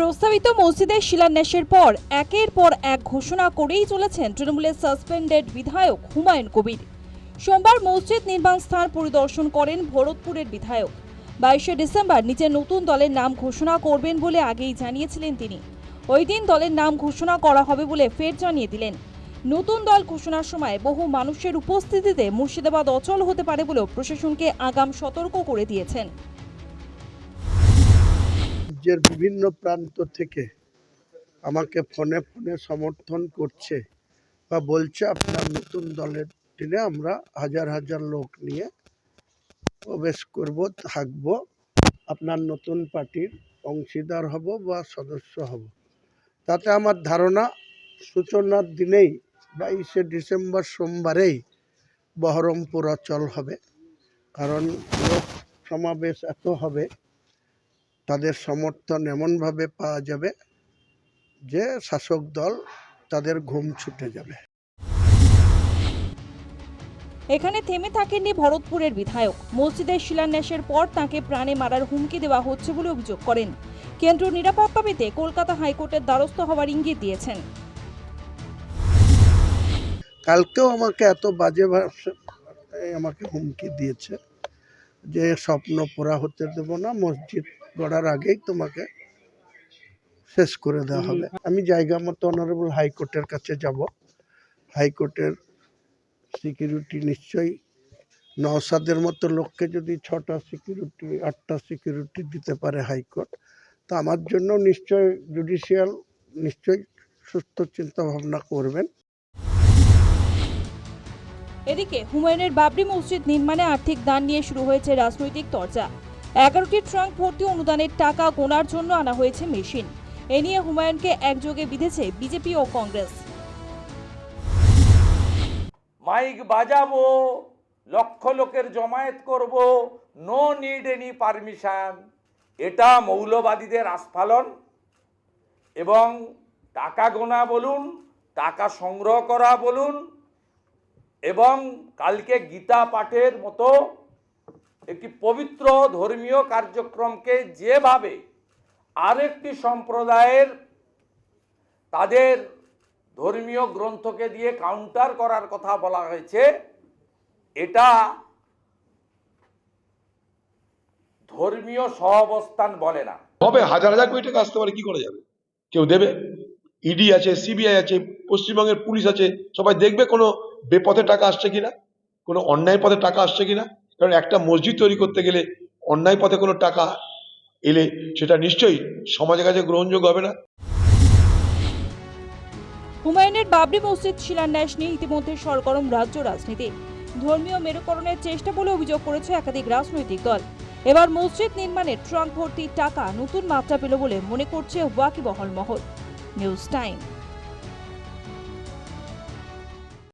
প্রস্তাবিত মসজিদের শিলান্যাসের পর, একের পর এক ঘোষণা করেই চলেছেন তৃণমূলের সাসপেন্ডেড বিধায়ক হুমায়ুন কবির। সোমবার মসজিদ নির্মাণ স্থান পরিদর্শন করেন ভরতপুরের বিধায়ক। বাইশে ডিসেম্বর নিজের নতুন দলের নাম ঘোষণা করবেন বলে আগেই জানিয়েছিলেন তিনি। ওই দিন দলের নাম ঘোষণা করা হবে বলে ফের জানিয়ে দিলেন। নতুন দল ঘোষণার সময় বহু মানুষের উপস্থিতিতে মুর্শিদাবাদ অচল হতে পারে বলেও প্রশাসনকে আগাম সতর্ক করে দিয়েছেন। রাজ্যের বিভিন্ন প্রান্ত থেকে আমাকে ফোনে ফোনে সমর্থন করছে বা বলছে, আপনার নতুন দলের দিনে আমরা হাজার হাজার লোক নিয়ে প্রবেশ করব, থাকব। আপনার নতুন পার্টির অংশীদার হব বা সদস্য হব। তাতে আমার ধারণা, সূচনার দিনেই বাইশে ডিসেম্বর সোমবারেই বহরমপুর অচল হবে। কারণ লোক সমাবেশ এত হবে তাদের সমর্থন এমনভাবে পাওয়া যাবে যে শাসক দল তাদের ঘুম ছুটে যাবে। এখানে থেমে থাকেননি ভরতপুরের বিধায়ক। মসজিদের শিলান্যাসের পর তাকে প্রাণে মারার হুমকি দেওয়া হচ্ছে বলে অভিযোগ করেন। কেন্দ্রীয় নিরাপত্তা পেতে কলকাতা হাইকোর্টের দ্বারস্থ হওয়ার ইঙ্গিত দিয়েছেন। কালকেও আমাকে এত বাজে আমাকে হুমকি দিয়েছে যে স্বপ্ন পোড়া হতে দেবো না মসজিদ গড়ার আগেই তোমাকে শেষ করে দেওয়া হবে। আমি জায়গা মতো অনারেবল হাইকোর্টের কাছে যাব। হাইকোর্টের সিকিউরিটি নিশ্চয়ই নওসাদের মতো লোককে যদি ছটা সিকিউরিটি আটটা সিকিউরিটি দিতে পারে হাইকোর্ট তা আমার জন্য নিশ্চয় জুডিশিয়াল নিশ্চয়ই সুস্থ চিন্তা ভাবনা করবেন। এদিকে হুমায়ুনের বাবরি মসজিদ নির্মাণে আর্থিক দান নিয়ে শুরু হয়েছে রাজনৈতিক চর্চা এগারোটি ট্রাঙ্ক ভর্তি অনুদানের টাকা গোনার জন্য আনা হয়েছে মেশিন। এ নিয়ে হুমায়ুনকে একযোগে বিঁধেছে বিজেপি ও কংগ্রেস। মাইক বাজাবো, লক্ষ লোকের জমায়েত করব নো নিড এনি পারমিশন এটা মৌলবাদীদের আস্ফালন। এবং টাকা গোনা বলুন, টাকা সংগ্রহ করা বলুন, এবং কালকে গীতা পাঠের মতো একটি পবিত্র ধর্মীয় কার্যক্রমকে যেভাবে আরেকটি সম্প্রদায়ের তাদের ধর্মীয় গ্রন্থকে দিয়ে কাউন্টার করার কথা বলা হয়েছে, এটা ধর্মীয় সহাবস্থান বলে না। হবে, হাজার হাজার কোটি টাকা আসতে পারে, কি করে যাবে? কেউ দেবে? ইডি আছে সিবিআই আছে, পশ্চিমবঙ্গের পুলিশ আছে, সবাই দেখবে কোনো বেপথে টাকা আসছে কিনা? কোনো অন্যায় পথে টাকা আসছে কিনা? কারণ একটা মসজিদ তৈরি করতে গেলে অন্যায় পথে কোনো টাকা এলে সেটা নিশ্চয়ই সমাজের কাছে গ্রহণযোগ্য হবে না। হুমায়ুনের বাবরি মসজিদ শিলান্যাস নিয়ে ইতিমধ্যে সরগরম রাজ্য রাজনীতি। ধর্মীয় মেরুকরণের চেষ্টা বলে অভিযোগ করেছে একাধিক রাজনৈতিক দল। এবার মসজিদ নির্মাণে ট্রাঙ্ক ভর্তি টাকা নতুন মাত্রা পেল বলে মনে করছে ওয়াকিবহল মহল। News time.